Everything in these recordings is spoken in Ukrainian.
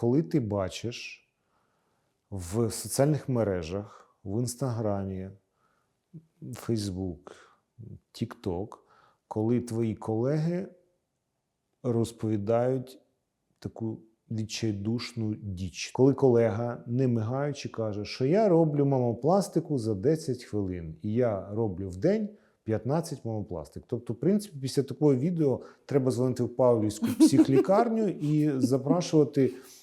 коли ти бачиш в соціальних мережах, в Інстаграмі, Фейсбук, Тікток, коли твої колеги розповідають таку відчайдушну діч. Коли колега, не мигаючи, каже, що я роблю мамопластику за 10 хвилин, і я роблю в день 15 мамопластик. Тобто, в принципі, після такого відео треба дзвонити в Павлівську психлікарню і запрошувати е,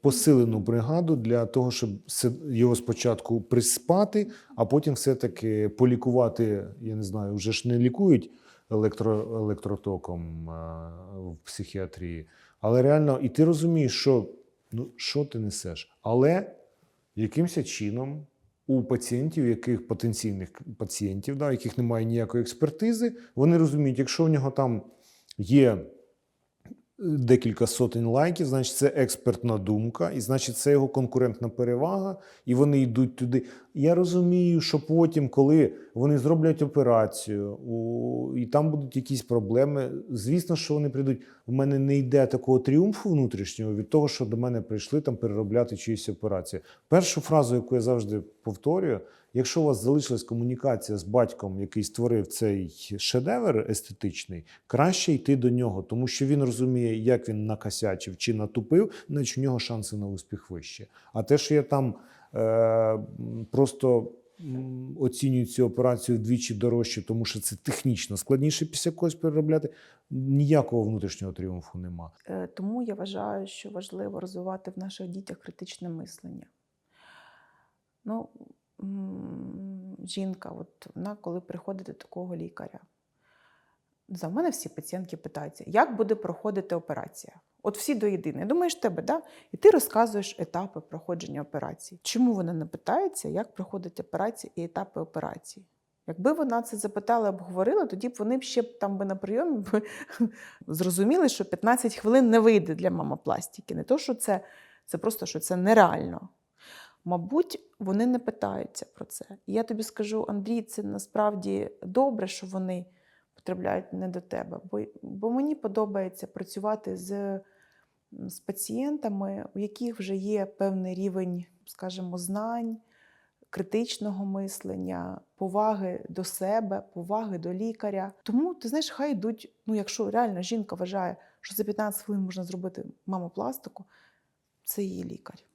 посилену бригаду для того, щоб його спочатку приспати, а потім все-таки полікувати. Я не знаю, вже ж не лікують електро, електротоком е, в психіатрії. Але реально, і ти розумієш, що ну що ти несеш. Але якимось чином у пацієнтів, яких потенційних пацієнтів, да, яких немає ніякої експертизи, вони розуміють, якщо в нього там є декілька сотень лайків, значить це експертна думка, і значить це його конкурентна перевага, і вони йдуть туди. Я розумію, що потім, коли вони зроблять операцію, і там будуть якісь проблеми, звісно, що вони прийдуть. У мене не йде такого тріумфу внутрішнього від того, що до мене прийшли там переробляти чиюсь операцію. Першу фразу, яку я завжди повторюю, якщо у вас залишилась комунікація з батьком, який створив цей шедевр естетичний, краще йти до нього, тому що він розуміє, як він накосячив чи натупив, значить у нього шанси на успіх вищі. А те, що я там е, просто оцінюю цю операцію вдвічі дорожче, тому що це технічно складніше після когось переробляти, ніякого внутрішнього тріумфу нема. Е, Тому я вважаю, що важливо розвивати в наших дітях критичне мислення. Ну, жінка, от вона коли приходить до такого лікаря. За мене всі пацієнтки питаються, як буде проходити операція? От всі до єдиної. Думаєш, тебе, да? І ти розказуєш етапи проходження операції. Чому вона не питається, як проходить операція і етапи операції? Якби вона це запитала, обговорила, тоді б вони б ще там би на прийомі зрозуміли, що 15 хвилин не вийде для мамопластики. Не то, що це, це просто що це нереально. Мабуть, вони не питаються про це. І я тобі скажу, Андрій, це насправді добре, що вони потрапляють не до тебе. Бо, бо мені подобається працювати з, з пацієнтами, у яких вже є певний рівень, скажімо, знань, критичного мислення, поваги до себе, поваги до лікаря. Тому ти знаєш, хай йдуть. Ну, якщо реально жінка вважає, що за 15 хвилин можна зробити мамопластику, це її лікар.